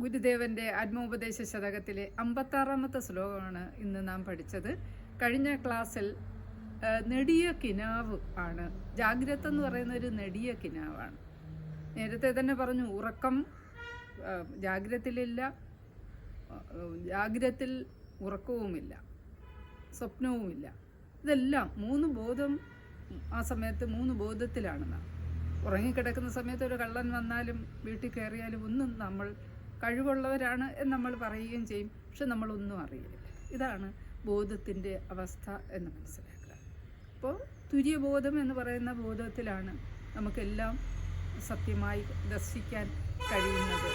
ഗുരുദേവന്റെ ആത്മോപദേശ ശതകത്തിലെ അമ്പത്താറാമത്തെ ശ്ലോകമാണ് ഇന്ന് നാം പഠിച്ചത്. കഴിഞ്ഞ ക്ലാസ്സിൽ നെടിയ കിനാവ് ആണ്. ജാഗ്രത എന്ന് പറയുന്ന ഒരു നെടിയ കിനാവാണ്. നേരത്തെ തന്നെ പറഞ്ഞു ഉറക്കം ജാഗ്രതയിലില്ല ജാഗ്രത്തിൽ ഉറക്കവുമില്ല സ്വപ്നവുമില്ല. ഇതെല്ലാം മൂന്ന് ബോധം ആ സമയത്ത് മൂന്ന് ബോധത്തിലാണ് നാം. ഉറങ്ങിക്കിടക്കുന്ന സമയത്ത് ഒരു കള്ളൻ വന്നാലും വീട്ടിൽ കയറിയാലും ഒന്നും നമ്മൾ കഴിവുള്ളവരാണ് എന്ന് നമ്മൾ പറയുകയും ചെയ്യും. പക്ഷെ നമ്മളൊന്നും അറിയില്ല. ഇതാണ് ബോധത്തിന്റെ അവസ്ഥ എന്ന് മനസ്സിലാക്കുക. അപ്പോൾ തുര്യബോധം എന്ന് പറയുന്ന ബോധത്തിലാണ് നമുക്കെല്ലാം സത്യമായി ദർശിക്കാൻ കഴിയുന്നത്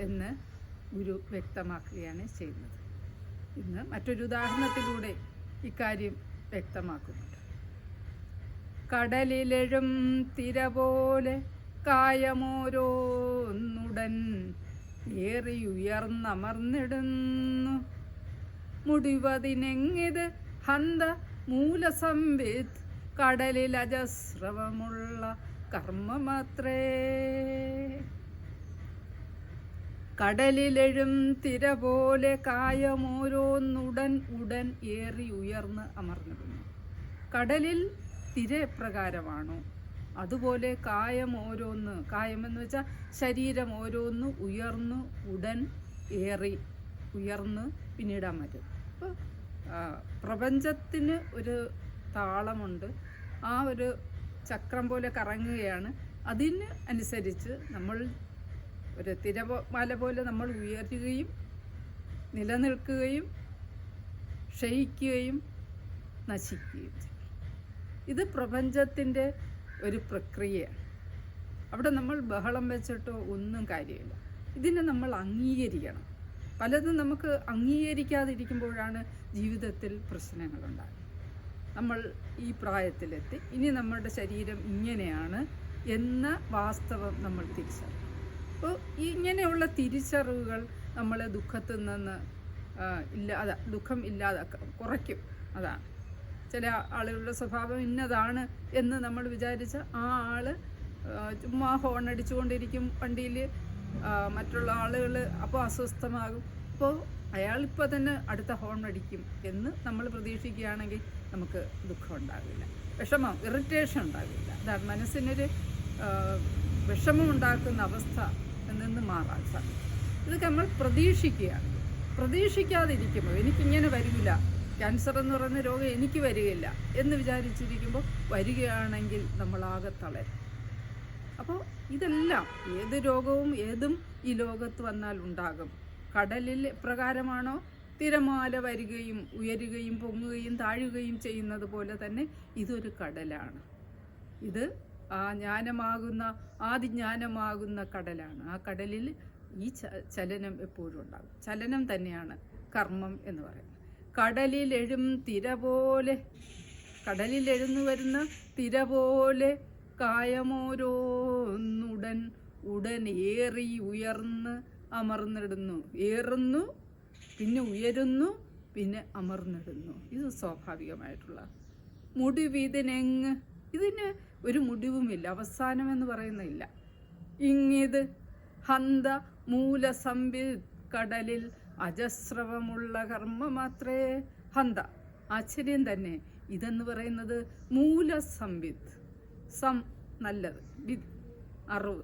എന്ന് ഗുരു വ്യക്തമാക്കുകയാണ് ചെയ്യുന്നത്. ഇന്ന് മറ്റൊരു ഉദാഹരണത്തിലൂടെ ഇക്കാര്യം വ്യക്തമാക്കുന്നുണ്ട്. കടലിലെഴും തിര പോലെ കായമോരോന്നുടൻ ഏറിയുയർന്നമർന്നിടുന്നു മുടിവതിനെങ്ങിത് ഹന്ത മൂലസംവിത് കടലിൽ അജസ്രവമുള്ള കർമ്മമാത്രേ. കടലിലെഴും തിര പോലെ കായമോരോന്നുടൻ ഉടൻ ഏറി ഉയർന്ന് അമർന്നിടുന്നു. കടലിൽ തിര എപ്രകാരമാണോ അതുപോലെ കായം ഓരോന്ന് കായം എന്ന് വെച്ചാൽ ശരീരം ഓരോന്ന് ഉയർന്നു ഉടൻ ഏറി ഉയർന്ന് പിന്നീട് അമരും അപ്പോൾ പ്രപഞ്ചത്തിന് ഒരു താളമുണ്ട്. ആ ഒരു ചക്രം പോലെ കറങ്ങുകയാണ്. അതിന് അനുസരിച്ച് നമ്മൾ ഒരു തിരമാല പോലെ നമ്മൾ ഉയരുകയും നിലനിൽക്കുകയും ക്ഷയിക്കുകയും നശിക്കുകയും ഇത് പ്രപഞ്ചത്തിന്റെ ഒരു പ്രക്രിയയാണ് അവിടെ നമ്മൾ ബഹളം വെച്ചിട്ടോ ഒന്നും കാര്യമില്ല. ഇതിനെ നമ്മൾ അംഗീകരിക്കണം. പലതും നമുക്ക് അംഗീകരിക്കാതിരിക്കുമ്പോഴാണ് ജീവിതത്തിൽ പ്രശ്നങ്ങളുണ്ടാകുന്നത്. നമ്മൾ ഈ പ്രായത്തിലെത്തി. ഇനി നമ്മുടെ ശരീരം ഇങ്ങനെയാണ് എന്ന വാസ്തവം നമ്മൾ തിരിച്ചറിയും അപ്പോൾ ഇങ്ങനെയുള്ള തിരിച്ചറിവുകൾ നമ്മളെ ദുഃഖത്തിൽ നിന്ന് ഇല്ലാതെ ദുഃഖം ഇല്ലാതാക്കും കുറയ്ക്കും. അതാണ്. ചില ആളുകളുടെ സ്വഭാവം ഇന്നതാണ് എന്ന് നമ്മൾ വിചാരിച്ച ആ ആൾ ചുമ്മാ ഹോൺ അടിച്ചുകൊണ്ടിരിക്കും വണ്ടിയിൽ മറ്റുള്ള ആളുകൾ അപ്പോൾ അസ്വസ്ഥമാകും. അപ്പോൾ അയാളിപ്പോൾ തന്നെ അടുത്ത ഹോൺ അടിക്കും എന്ന് നമ്മൾ പ്രതീക്ഷിക്കുകയാണെങ്കിൽ നമുക്ക് ദുഃഖം ഉണ്ടാകില്ല വിഷമം ഇറിറ്റേഷൻ ഉണ്ടാകില്ല അതാണ് മനസ്സിനൊരു വിഷമം ഉണ്ടാക്കുന്ന അവസ്ഥ നിന്ന് മാറാൻ സാധിക്കും. ഇതൊക്കെ നമ്മൾ പ്രതീക്ഷിക്കുകയാണ്. പ്രതീക്ഷിക്കാതിരിക്കുമ്പോൾ എനിക്കിങ്ങനെ വരില്ല ക്യാൻസർ എന്ന് പറയുന്ന രോഗം എനിക്ക് വരികയില്ല എന്ന് വിചാരിച്ചിരിക്കുമ്പോൾ വരികയാണെങ്കിൽ നമ്മളാകെ തളരും. അപ്പോൾ ഇതെല്ലാം ഏത് രോഗവും ഏതും ഈ ലോകത്ത് വന്നാൽ ഉണ്ടാകും. കടലിൽ പ്രകാരമാണോ തിരമാല വരികയും ഉയരുകയും പൊങ്ങുകയും താഴുകയും ചെയ്യുന്നത് പോലെ തന്നെ ഇതൊരു കടലാണ്. ഇത് ആ ജ്ഞാനമാകുന്ന ആദിജ്ഞാനമാകുന്ന കടലാണ്. ആ കടലിൽ ഈ ചലനം എപ്പോഴും ഉണ്ടാകും. ചലനം തന്നെയാണ് കർമ്മം എന്ന് പറയുന്നത്. കടലിലെഴും തിര പോലെ കടലിലെഴുന്നു വരുന്ന തിര പോലെ കായമോരോന്നുടൻ ഉടൻ ഏറി ഉയർന്ന് അമർന്നിടുന്നു. ഏറുന്നു പിന്നെ ഉയരുന്നു പിന്നെ അമർന്നിടുന്നു. ഇത് സ്വാഭാവികമായിട്ടുള്ള മുടിവിതിനെങ്ങ് ഇതിന് ഒരു മുടിവുമില്ല അവസാനം എന്ന് പറയുന്നില്ല. ഇങ്ങിത് ഹന്ത മൂലസമ്പി കടലിൽ അജസ്രവമുള്ള കർമ്മ മാത്രേ. ഹന്ത. ആശ്ചര്യം തന്നെ. ഇതെന്ന് പറയുന്നത് മൂലസംവിത്ത് സം നല്ലത്. വിത് അറിവ്.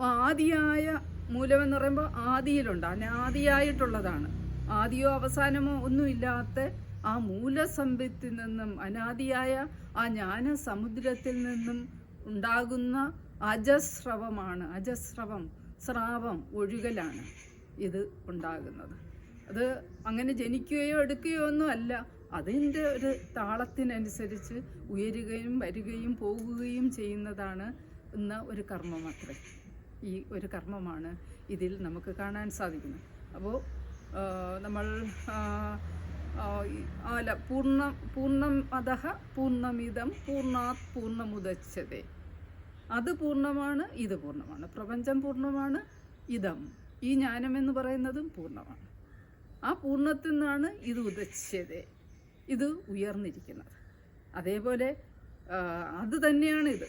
ആദിയായ മൂലമെന്ന് പറയുമ്പോൾ ആദിയിലുണ്ട്. അനാദിയായിട്ടുള്ളതാണ് ആദിയോ അവസാനമോ ഒന്നുമില്ലാത്ത ആ മൂലസമ്പത്തിൽ നിന്നും അനാദിയായ ആ ജ്ഞാന സമുദ്രത്തിൽ നിന്നും ഉണ്ടാകുന്ന അജസ്രവമാണ്. അജസ്രവം സ്രാവം ഒഴുകലാണ്. ഇത് ഉണ്ടാകുന്നത്. അത് അങ്ങനെ ജനിക്കുകയോ എടുക്കുകയോ ഒന്നും അല്ല. അതിന്റെ ഒരു താളത്തിനനുസരിച്ച് ഉയരുകയും വരികയും പോകുകയും ചെയ്യുന്നതാണ് എന്ന ഒരു കർമ്മം അത്രേ. ഈ ഒരു കർമ്മമാണ് ഇതിൽ നമുക്ക് കാണാൻ സാധിക്കുന്നത്. അപ്പോൾ നമ്മൾ അല്ല പൂർണ പൂർണം അതഹ പൂർണമിതം പൂർണാത് പൂർണമുദച്ഛതേ. അത് പൂർണമാണ് ഇത് പൂർണമാണ്. പ്രപഞ്ചം പൂർണമാണ് ഇതം. ഈ ജ്ഞാനം എന്ന് പറയുന്നതും പൂർണമാണ്. ആ പൂർണത്തിൽ നിന്നാണ് ഇത് ഉദച്ചത്. ഇത് ഉയർന്നിരിക്കുന്നത്. അതേപോലെ അത് ഇത്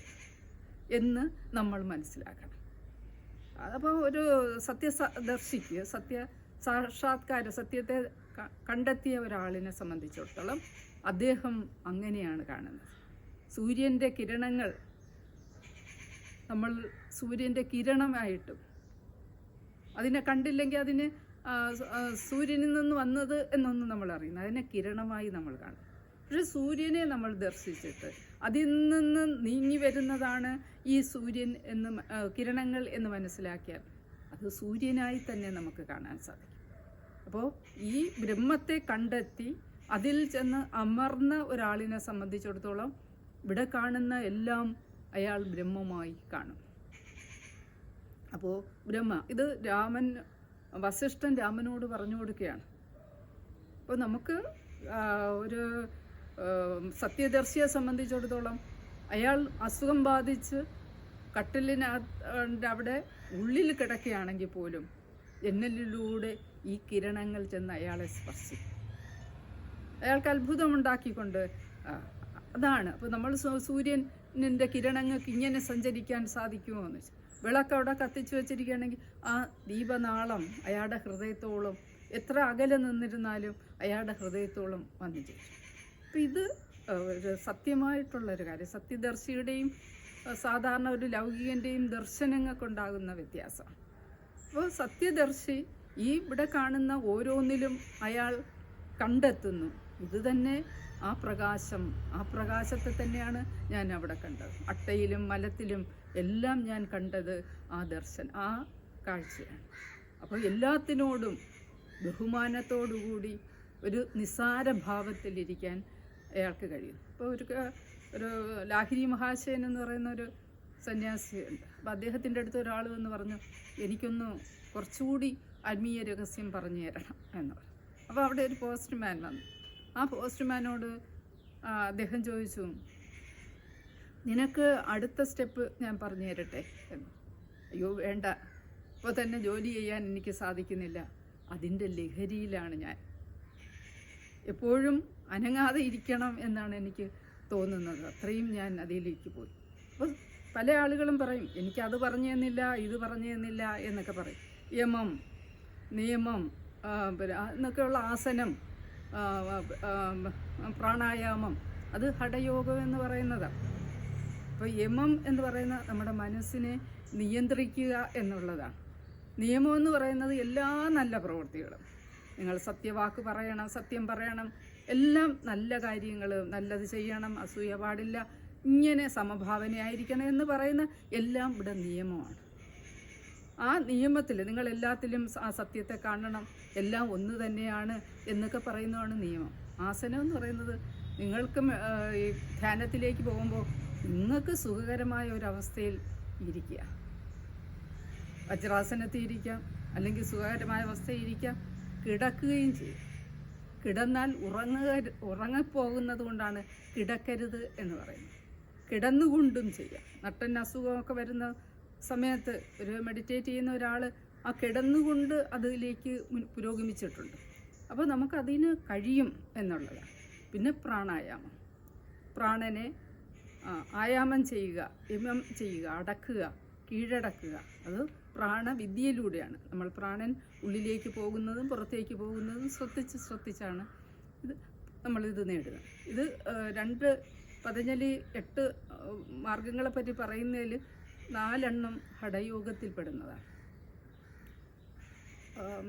എന്ന് നമ്മൾ മനസ്സിലാക്കണം. അതപ്പോൾ ഒരു സത്യദർശിക്ക് സത്യ സാക്ഷാത്കാര സത്യത്തെ കണ്ടെത്തിയ ഒരാളിനെ സംബന്ധിച്ചിടത്തോളം അദ്ദേഹം അങ്ങനെയാണ് കാണുന്നത്. സൂര്യന്റെ കിരണങ്ങൾ നമ്മൾ സൂര്യന്റെ കിരണമായിട്ടും അതിനെ കണ്ടില്ലെങ്കിൽ അതിന് സൂര്യനിൽ നിന്ന് വന്നത് എന്നൊന്നും നമ്മൾ അറിയുന്നു അതിനെ കിരണമായി നമ്മൾ കാണും. പക്ഷെ സൂര്യനെ നമ്മൾ ദർശിച്ചിട്ട് അതിൽ നിന്ന് നീങ്ങി വരുന്നതാണ് ഈ സൂര്യൻ എന്ന് കിരണങ്ങൾ എന്ന് മനസ്സിലാക്കിയാൽ അത് സൂര്യനായി തന്നെ നമുക്ക് കാണാൻ സാധിക്കും. അപ്പോൾ ഈ ബ്രഹ്മത്തെ കണ്ടെത്തി അതിൽ ചെന്ന് അമർന്ന ഒരാളിനെ സംബന്ധിച്ചിടത്തോളം ഇവിടെ കാണുന്ന എല്ലാം അയാൾ ബ്രഹ്മമായി കാണും. അപ്പോൾ ബ്രഹ്മ ഇത് രാമൻ വസിഷ്ഠൻ രാമനോട് പറഞ്ഞു കൊടുക്കുകയാണ്. അപ്പോൾ നമുക്ക് ഒരു സത്യദർശിയെ സംബന്ധിച്ചിടത്തോളം അയാൾ അസുഖം ബാധിച്ച് കട്ടിലിനകത്ത് അവിടെ ഉള്ളിൽ കിടക്കുകയാണെങ്കിൽ പോലും എന്നലിലൂടെ ഈ കിരണങ്ങൾ ചെന്ന് അയാളെ സ്പർശിക്കും. അയാൾക്ക് അത്ഭുതമുണ്ടാക്കിക്കൊണ്ട് ഉണ്ടാക്കിക്കൊണ്ട് അതാണ്. അപ്പോൾ നമ്മൾ സൂര്യനിന്റെ കിരണങ്ങൾക്ക് ഇങ്ങനെ സഞ്ചരിക്കാൻ സാധിക്കുമോ എന്ന് വെച്ചാൽ വിളക്ക് അവിടെ കത്തിച്ചു വെച്ചിരിക്കുകയാണെങ്കിൽ ആ ദീപനാളം അയാളുടെ ഹൃദയത്തോളം എത്ര അകലെ നിന്നിരുന്നാലും അയാളുടെ ഹൃദയത്തോളം വന്നു ചേരും. അപ്പം ഇത് സത്യമായിട്ടുള്ളൊരു കാര്യം. സത്യദർശിയുടെയും സാധാരണ ഒരു ലൗകികന്റെയും ദർശനങ്ങൾക്കുണ്ടാകുന്ന വ്യത്യാസമാണ്. അപ്പോൾ സത്യദർശി ഈ ഇവിടെ കാണുന്ന ഓരോന്നിലും അയാൾ കണ്ടെത്തുന്നു. ഇത് തന്നെ ആ പ്രകാശം ആ പ്രകാശത്തെ തന്നെയാണ് ഞാൻ അവിടെ കണ്ടത്. അട്ടയിലും മലത്തിലും എല്ലാം ഞാൻ കണ്ടത് ആ ദർശൻ ആ കാഴ്ചയാണ്. അപ്പോൾ എല്ലാത്തിനോടും ബഹുമാനത്തോടുകൂടി ഒരു നിസാര ഭാവത്തിലിരിക്കാൻ അയാൾക്ക് കഴിയും. ഇപ്പോൾ ഒരു ഒരു ലാഹിരി മഹാശയൻ എന്ന് പറയുന്ന ഒരു സന്യാസിയുണ്ട് അപ്പോൾ അദ്ദേഹത്തിന്റെ അടുത്ത് ഒരാൾ വന്ന് പറഞ്ഞു എനിക്കൊന്ന് കുറച്ചുകൂടി ആത്മീയ രഹസ്യം പറഞ്ഞു തരണം എന്ന് പറഞ്ഞു. അപ്പോൾ അവിടെ ഒരു പോസ്റ്റ്മാൻ വന്നു. ആ പോസ്റ്റ്മാനോട് അദ്ദേഹം ചോദിച്ചു നിനക്ക് അടുത്ത സ്റ്റെപ്പ് ഞാൻ പറഞ്ഞു തരട്ടെ? എന്ന് അയ്യോ വേണ്ട. ഇപ്പോൾ തന്നെ ജോലി ചെയ്യാൻ എനിക്ക് സാധിക്കുന്നില്ല. അതിന്റെ ലഹരിയിലാണ് ഞാൻ. എപ്പോഴും അനങ്ങാതെ ഇരിക്കണം എന്നാണ് എനിക്ക് തോന്നുന്നത്. അത്രയും ഞാൻ അതിലേക്ക് പോയി. അപ്പോൾ പല ആളുകളും പറയും എനിക്കത് പറഞ്ഞു തന്നില്ല ഇത് പറഞ്ഞു തന്നില്ല എന്നൊക്കെ പറയും. യമം നിയമം പിന്നെ എന്നൊക്കെയുള്ള ആസനം പ്രാണായാമം. അത് ഹഠയോഗം എന്ന് പറയുന്നതാണ് അപ്പോൾ യമം എന്ന് പറയുന്ന നമ്മുടെ മനസ്സിനെ നിയന്ത്രിക്കുക എന്നുള്ളതാണ് നിയമം എന്ന് പറയുന്നത് എല്ലാ നല്ല പ്രവൃത്തികളും. നിങ്ങൾ സത്യവാക്ക് പറയണം സത്യം പറയണം. എല്ലാം നല്ല കാര്യങ്ങൾ നല്ലത് ചെയ്യണം അസൂയ പാടില്ല. ഇങ്ങനെ സമഭാവനയായിരിക്കണം എന്ന് പറയുന്ന എല്ലാം ഇവിടെ നിയമമാണ്. ആ നിയമത്തിൽ നിങ്ങൾ എല്ലാത്തിലും ആ സത്യത്തെ കാണണം. എല്ലാം ഒന്ന് തന്നെയാണ് എന്നൊക്കെ പറയുന്നതാണ് നിയമം. ആസനം എന്ന് പറയുന്നത് നിങ്ങൾക്ക് ഈ ധ്യാനത്തിലേക്ക് പോകുമ്പോൾ നിങ്ങൾക്ക് സുഖകരമായ ഒരവസ്ഥയിൽ ഇരിക്കുക. വജ്രാസനത്തിൽ ഇരിക്കാം അല്ലെങ്കിൽ സുഖകരമായ അവസ്ഥയിൽ ഇരിക്കാം കിടക്കുകയും ചെയ്യും. കിടന്നാൽ ഉറങ്ങുക ഉറങ്ങിപ്പോകുന്നത് കൊണ്ടാണ് കിടക്കരുത് എന്ന് പറയുന്നത്. കിടന്നുകൊണ്ടും ചെയ്യാം. നട്ടൻ അസുഖമൊക്കെ വരുന്ന സമയത്ത് ഒരു മെഡിറ്റേറ്റ് ചെയ്യുന്ന ഒരാൾ ആ കിടന്നുകൊണ്ട് അതിലേക്ക് പുരോഗമിച്ചിട്ടുണ്ട്. അപ്പോൾ നമുക്കതിന് കഴിയും എന്നുള്ളതാണ്. പിന്നെ പ്രാണായാമം. പ്രാണനെ ആയാമം ചെയ്യുക യമം ചെയ്യുക അടക്കുക കീഴടക്കുക. അത് പ്രാണവിദ്യയിലൂടെയാണ്. നമ്മൾ പ്രാണൻ ഉള്ളിലേക്ക് പോകുന്നതും പുറത്തേക്ക് പോകുന്നതും ശ്രദ്ധിച്ച് ശ്രദ്ധിച്ചാണ് ഇത് നമ്മളിത് നേടുക ഇത് രണ്ട് പതഞ്ജലി എട്ട് മാർഗങ്ങളെപ്പറ്റി പറയുന്നതിൽ നാലെണ്ണം ഹടയോഗത്തിൽപ്പെടുന്നതാണ്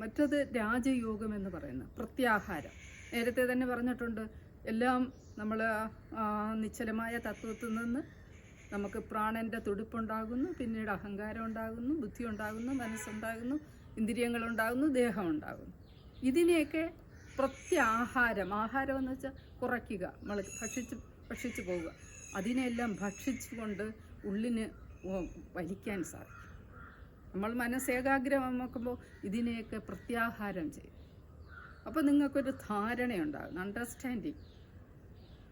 മറ്റത് രാജയോഗം എന്ന് പറയുന്നത് പ്രത്യാഹാരം. നേരത്തെ തന്നെ പറഞ്ഞിട്ടുണ്ട് എല്ലാം നമ്മൾ നിശ്ചലമായ തത്വത്തിൽ നിന്ന് നമുക്ക് പ്രാണന്റെ തുടിപ്പുണ്ടാകുന്നു പിന്നീട് അഹങ്കാരം ഉണ്ടാകുന്നു ബുദ്ധി ഉണ്ടാകുന്നു മനസ്സുണ്ടാകുന്നു ഇന്ദ്രിയങ്ങളുണ്ടാകുന്നു ദേഹം ഉണ്ടാകുന്നു. ഇതിനെയൊക്കെ പ്രത്യാഹാരം ആഹാരം എന്ന് വെച്ചാൽ കുറയ്ക്കുക നമ്മൾ ഭക്ഷിച്ച് ഭക്ഷിച്ചു പോവുക. അതിനെല്ലാം ഭക്ഷിച്ചുകൊണ്ട് ഉള്ളിന് വലിക്കാൻ സാധിക്കും. നമ്മൾ മനസ്സേകാഗ്രമാക്കുമ്പോൾ ഇതിനെയൊക്കെ പ്രത്യാഹാരം ചെയ്യും. അപ്പോൾ നിങ്ങൾക്കൊരു ധാരണയുണ്ടാകും. അണ്ടർസ്റ്റാൻഡിങ്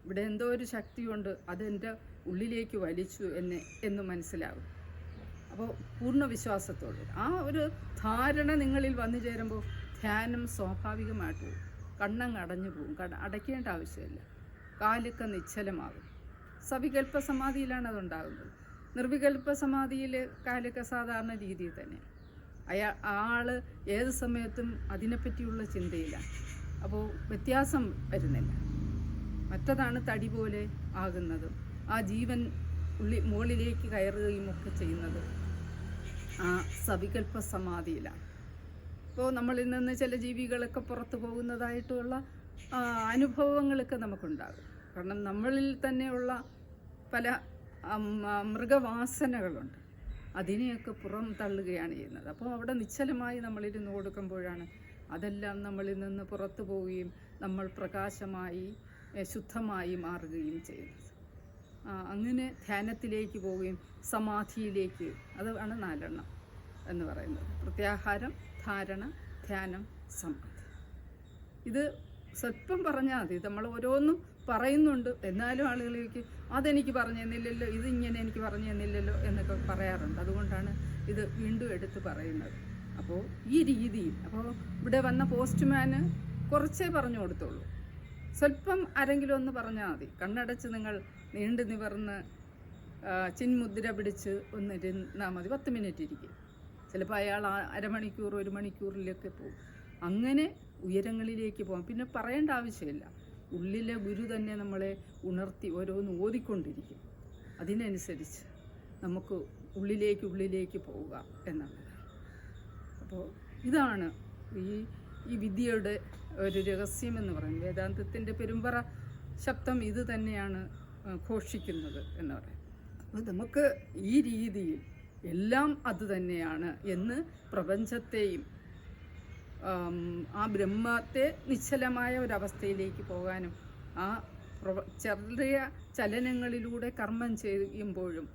ഇവിടെ എന്തോ ഒരു ശക്തിയുണ്ട് അതെന്റെ ഉള്ളിലേക്ക് വലിച്ചു എന്ന് എന്ന് മനസ്സിലാകും. അപ്പോൾ പൂർണ വിശ്വാസത്തോടെ. ആ ഒരു ധാരണ നിങ്ങളിൽ വന്നു ചേരുമ്പോൾ ധ്യാനം സ്വാഭാവികമായിട്ട് പോകും. കണ്ണങ്ങ് അടഞ്ഞു പോകും. കട അടയ്ക്കേണ്ട ആവശ്യമില്ല. കാലൊക്കെ നിശ്ചലമാകും. സവികൽപ്പ സമാധിയിലാണ് അതുണ്ടാകുന്നത്. നിർവികൽപ്പ സമാധിയിൽ കാലൊക്കെ സാധാരണ രീതിയിൽ തന്നെ. അയാ ആൾ ഏത് സമയത്തും അതിനെപ്പറ്റിയുള്ള ചിന്തയില്ല. അപ്പോൾ വ്യത്യാസം വരുന്നില്ല. മറ്റതാണ് തടി പോലെ ആകുന്നതും. ആ ജീവൻ ഉള്ളി മുകളിലേക്ക് കയറുകയും ഒക്കെ ചെയ്യുന്നത് ആ സവികൽപ്പ സമാധിയിലാണ് ഇപ്പോൾ നമ്മളിൽ നിന്ന് ചില ജീവികളൊക്കെ പുറത്തു പോകുന്നതായിട്ടുള്ള അനുഭവങ്ങളൊക്കെ നമുക്കുണ്ടാകും. കാരണം നമ്മളിൽ തന്നെയുള്ള പല മൃഗവാസനകളുണ്ട്. അതിനെയൊക്കെ പുറം തള്ളുകയാണ് ചെയ്യുന്നത്. അപ്പോൾ അവിടെ നിശ്ചലമായി നമ്മളിരുന്ന് കൊടുക്കുമ്പോഴാണ് അതെല്ലാം നമ്മളിൽ നിന്ന് പുറത്തു പോവുകയും നമ്മൾ പ്രകാശമായി ശുദ്ധമായി മാറുകയും ചെയ്യുന്നത്. അങ്ങനെ ധ്യാനത്തിലേക്ക് പോവുകയും സമാധിയിലേക്ക് അതാണ് നാലെണ്ണം എന്ന് പറയുന്നത്. പ്രത്യാഹാരം ധാരണ ധ്യാനം സമാധി. ഇത് സ്വല്പം പറഞ്ഞാൽ മതി. നമ്മൾ ഓരോന്നും പറയുന്നുണ്ട്. എന്നാലും ആളുകളിലേക്ക് അതെനിക്ക് പറഞ്ഞു തന്നില്ലല്ലോ ഇത് ഇങ്ങനെ എനിക്ക് പറഞ്ഞു തന്നില്ലല്ലോ എന്നൊക്കെ പറയാറുണ്ട്. അതുകൊണ്ടാണ് ഇത് വീണ്ടും എടുത്ത് പറയുന്നത്. അപ്പോൾ ഈ രീതിയിൽ അപ്പോൾ ഇവിടെ വന്ന പോസ്റ്റ്മാന് കുറച്ചേ പറഞ്ഞു കൊടുത്തുള്ളൂ. സ്വല്പം ആരെങ്കിലും ഒന്ന് പറഞ്ഞാൽ മതി. കണ്ണടച്ച് നിങ്ങൾ നീണ്ടു നിവർന്ന് ചിൻമുദ്ര പിടിച്ച് ഒന്ന് ഇരുന്നാൽ മതി. പത്ത് മിനിറ്റ് ഇരിക്കും. ചിലപ്പോൾ അയാൾ അരമണിക്കൂർ ഒരു മണിക്കൂറിലൊക്കെ പോകും. അങ്ങനെ ഉയരങ്ങളിലേക്ക് പോകാം. പിന്നെ പറയേണ്ട ആവശ്യമില്ല. ഉള്ളിലെ ഗുരു തന്നെ നമ്മളെ ഉണർത്തി ഓരോന്ന് ഓതിക്കൊണ്ടിരിക്കും. അതിനനുസരിച്ച് നമുക്ക് ഉള്ളിലേക്ക് ഉള്ളിലേക്ക് പോവുക എന്നുള്ളതാണ് അപ്പോൾ ഇതാണ് ഈ ഈ വിദ്യയുടെ ഒരു രഹസ്യം എന്ന് പറയുന്നത്. വേദാന്തത്തിന്റെ പെരുമ്പറ ശബ്ദം ഇത് തന്നെയാണ് ഘോഷിക്കുന്നത് എന്ന് പറയുന്നത്. അപ്പോൾ നമുക്ക് ഈ രീതിയിൽ എല്ലാം അത് തന്നെയാണ് എന്ന് പ്രപഞ്ചത്തെയും ആം, ബ്രഹ്മത്തെ നിശ്ചലമായ ഒരവസ്ഥയിലേക്ക് പോകാനും ആ ചെറിയ ചലനങ്ങളിലൂടെ കർമ്മം ചെയ്യുമ്പോഴും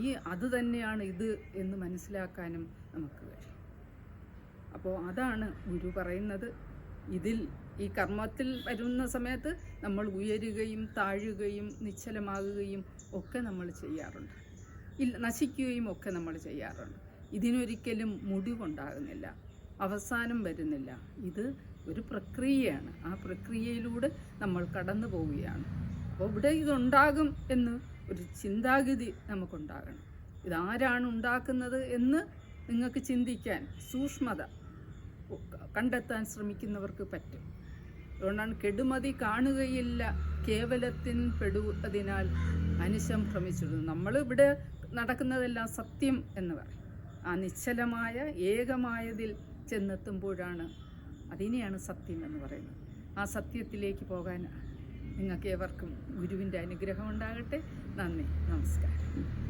ഈ അത് തന്നെയാണ് ഇത് എന്ന് മനസ്സിലാക്കാനും നമുക്ക് കഴിയും. അപ്പോൾ അതാണ് ഗുരു പറയുന്നത്. ഇതിൽ ഈ കർമ്മത്തിൽ വരുന്ന സമയത്ത് നമ്മൾ ഉയരുകയും താഴുകയും നിശ്ചലമാകുകയും ഒക്കെ നമ്മൾ ചെയ്യാറുണ്ട്. ഇല്ല നശിക്കുകയും ഒക്കെ നമ്മൾ ചെയ്യാറുണ്ട്. ഇതിനൊരിക്കലും മുടിവുണ്ടാകുന്നില്ല. അവസാനം വരുന്നില്ല. ഇത് ഒരു പ്രക്രിയയാണ്. ആ പ്രക്രിയയിലൂടെ നമ്മൾ കടന്നു പോവുകയാണ്. അപ്പോൾ ഇവിടെ ഇതുണ്ടാകും എന്ന് ഒരു ചിന്താഗതി നമുക്കുണ്ടാകണം. ഇതാരാണ് ഉണ്ടാക്കുന്നത് എന്ന് നിങ്ങൾക്ക് ചിന്തിക്കാൻ സൂക്ഷ്മത കണ്ടെത്താൻ ശ്രമിക്കുന്നവർക്ക് പറ്റും. അതുകൊണ്ടാണ് കെടുമതി കാണുകയില്ല. കേവലത്തിൻ പെടുവതിനാൽ അനിശം ഭ്രമിച്ചിരുന്നു നമ്മൾ ഇവിടെ നടക്കുന്നതെല്ലാം സത്യം എന്ന് പറയും. ആ നിശ്ചലമായ ഏകമായതിൽ ചെന്നെത്തുമ്പോഴാണ് അതിനെയാണ് സത്യം എന്ന് പറയുന്നത്. ആ സത്യത്തിലേക്ക് പോകാൻ നിങ്ങൾക്ക് ഏവർക്കും ഗുരുവിന്റെ അനുഗ്രഹം ഉണ്ടാകട്ടെ നന്ദി. നമസ്കാരം.